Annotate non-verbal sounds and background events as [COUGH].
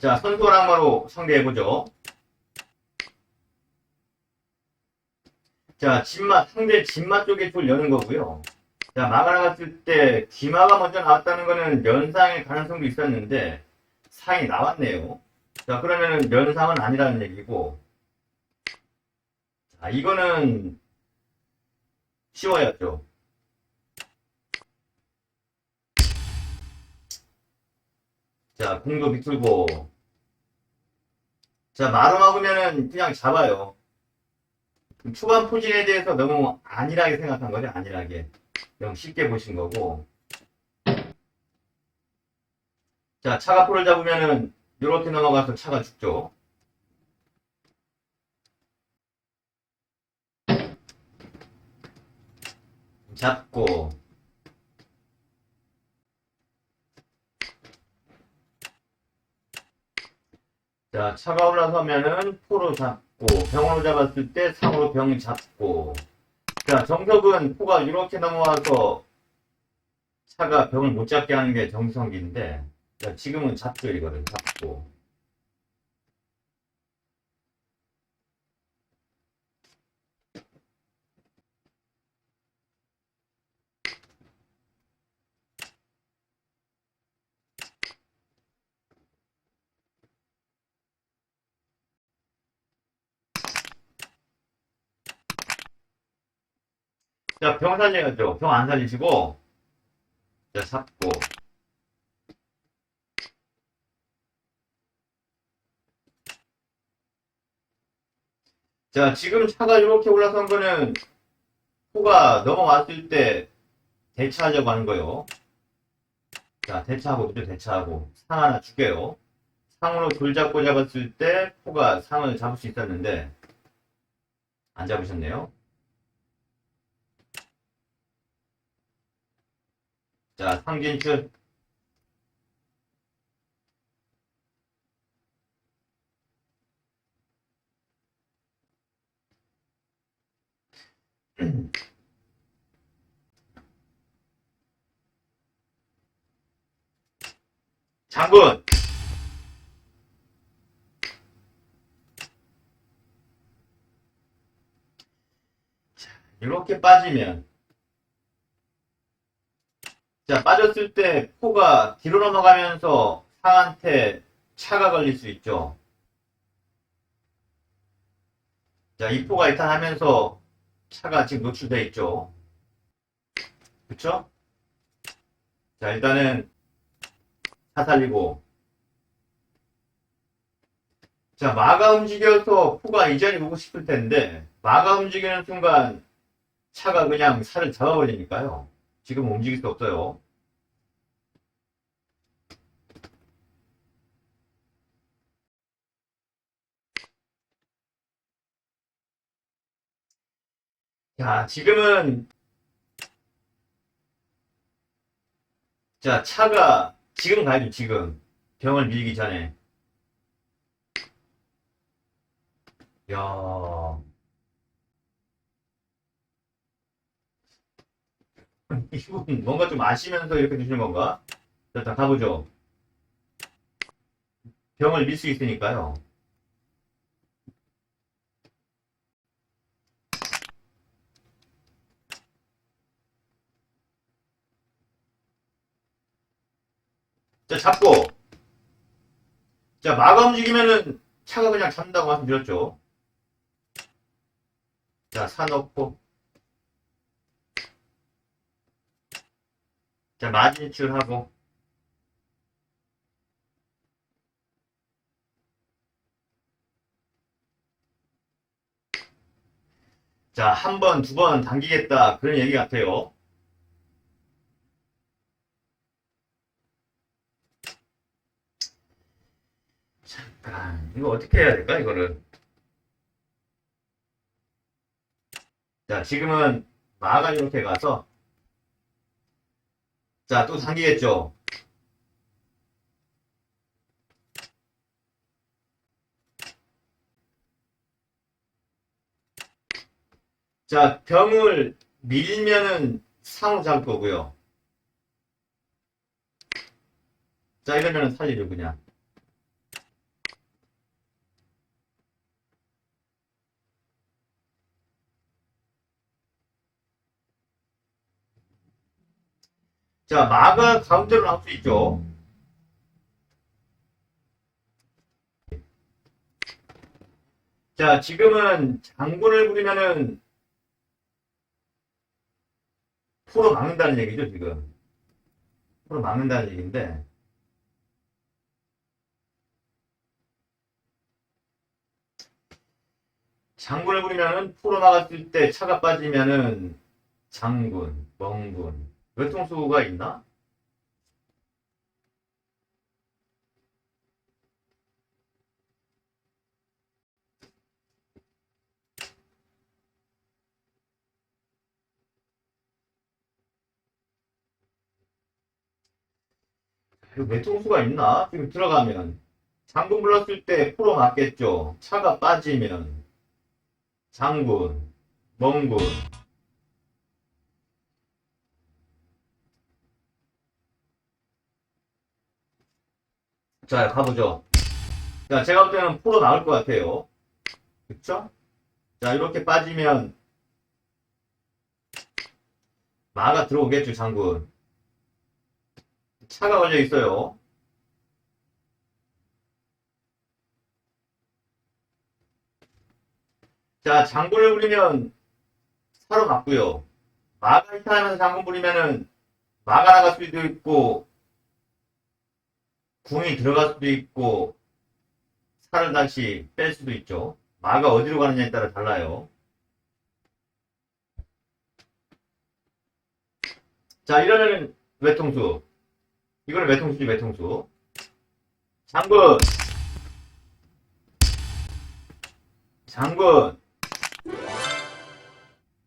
자, 선수랑마로 상대해보죠. 자, 진마, 상대 진마 쪽에 줄 여는 거고요. 자, 마가 나갔을 때 기마가 먼저 나왔다는 거는 면상의 가능성도 있었는데 상이 나왔네요. 자, 그러면은 면상은 아니라는 얘기고. 자, 이거는 쉬워야죠. 자, 공도 비틀고. 자, 마루 막으면은 그냥 잡아요. 초반 포진에 대해서 너무 안일하게 생각한 거죠, 안일하게. 너무 쉽게 보신 거고. 자, 차가 포를 잡으면은 이렇게 넘어가서 차가 죽죠. 잡고. 자, 차가 올라서면은 포로 잡고, 병으로 잡았을 때 상으로 병 잡고. 자, 정석은 포가 이렇게 넘어와서 차가 병을 못 잡게 하는 게 정석인데, 자, 지금은 잡죠, 이거를 잡고. 자, 병 살려야죠. 병 안 살리시고, 자, 잡고. 자, 지금 차가 이렇게 올라선 거는 포가 넘어왔을 때 대차하려고 하는 거예요. 자, 대차하고, 그죠? 대차하고. 상 하나 줄게요. 상으로 돌 잡고 잡았을 때 포가 상을 잡을 수 있었는데, 안 잡으셨네요. 자, 상진출. [CLEARS THROAT] 장군! 자, 이렇게 빠지면 자, 빠졌을 때 포가 뒤로 넘어가면서 상한테 차가 걸릴 수 있죠. 자, 이 포가 이탈하면서 차가 지금 노출돼 있죠. 그쵸? 자, 일단은 차 살리고. 자, 마가 움직여서 포가 이 자리 오고 싶을 텐데, 마가 움직이는 순간 차가 그냥 살을 잡아버리니까요. 지금 움직일 수 없어요. 자, 지금은, 자, 차가, 지금 가야죠, 지금. 병을 밀기 전에. 야 이분 [LAUGHS] 뭔가 좀 아시면서 이렇게 드시는 건가? 자, 일단 가보죠. 병을 밀 수 있으니까요. 자, 잡고. 자, 마가 움직이면은 차가 그냥 잡는다고 말씀드렸죠. 자, 사 넣고. 자, 마진출하고. 자, 한 번, 두 번 당기겠다. 그런 얘기 같아요. 잠깐, 이거 어떻게 해야 될까, 이거를. 자, 지금은 마가 이렇게 가서, 자, 또 당기겠죠? 자, 병을 밀면은 거고요. 자, 이러면은 살리죠, 그냥. 자, 마가 가운데로 나올 수 있죠. 자, 지금은 장군을 부리면은 포로 막는다는 얘기죠, 지금. 포로 막는다는 얘기인데. 장군을 부리면은 포로 막았을 때 차가 빠지면은 장군, 멍군. 외통수가 있나? 외통수가 있나? 지금 들어가면. 장군 불렀을 때 포로 맞겠죠. 차가 빠지면. 장군, 멍군. 자, 가보죠. 자, 제가 볼 때는 포로 나올 것 같아요. 그쵸? 자, 이렇게 빠지면, 마가 들어오겠죠, 장군. 차가 걸려 있어요. 자, 장군을 부리면 사로 맞고요. 마가 히타하면서 장군 부리면은 마가 나갈 수도 있고 궁이 들어갈 수도 있고 살을 다시 뺄 수도 있죠. 마가 어디로 가느냐에 따라 달라요. 자, 이러면은 외통수. 이거는 외통수지, 외통수. 장군! 장군!